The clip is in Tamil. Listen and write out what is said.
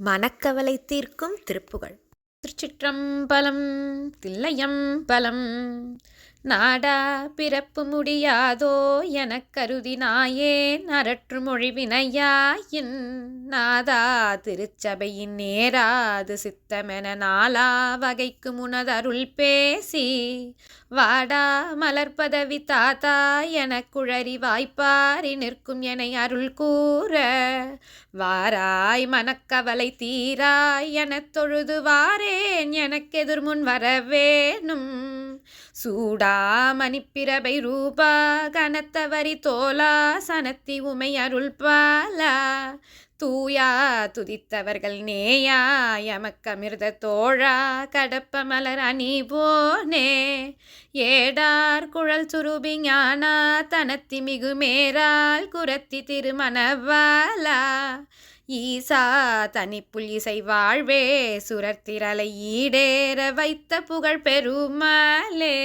மனக்கவலை தீர்க்கும் திருப்புகழ் திருச்சிற்றம்பலம் தில்லையம்பலம் நாடா பிறப்பு முடியாதோ எனக் கருதினாயேன் அரற்று மொழிவினையாயின் நாதா திருச்சபையின் நேராது சித்தமென நாளா வகைக்கு முனதருள் பேசி வாடா மலர்பதவி தாத்தா எனக் குழறி வாய்ப்பாரி நிற்கும் என அருள் கூற வாராய் மனக்கவலை தீராய் எனத் தொழுது வாரேன் எனக்கெதிர் முன் வரவேனும். சூடா மணிப்பிரபை ரூபா கனத்தவரி தோலா சனத்தி உமை அருள் பாலா. தூயா துதித்தவர்கள் நேயா எமக்கமிர்த தோழா கடப்ப மலர் அணி போனே. ஏடார் குழல் சுருபி ஞானா தனத்தி மிகுமேரால் குரத்தி திருமணவாலா ஈசா தனிப்புள் இசை வாழ்வே சுரத்திரலை ஈடேற வைத்த புகழ் பெருமாளே.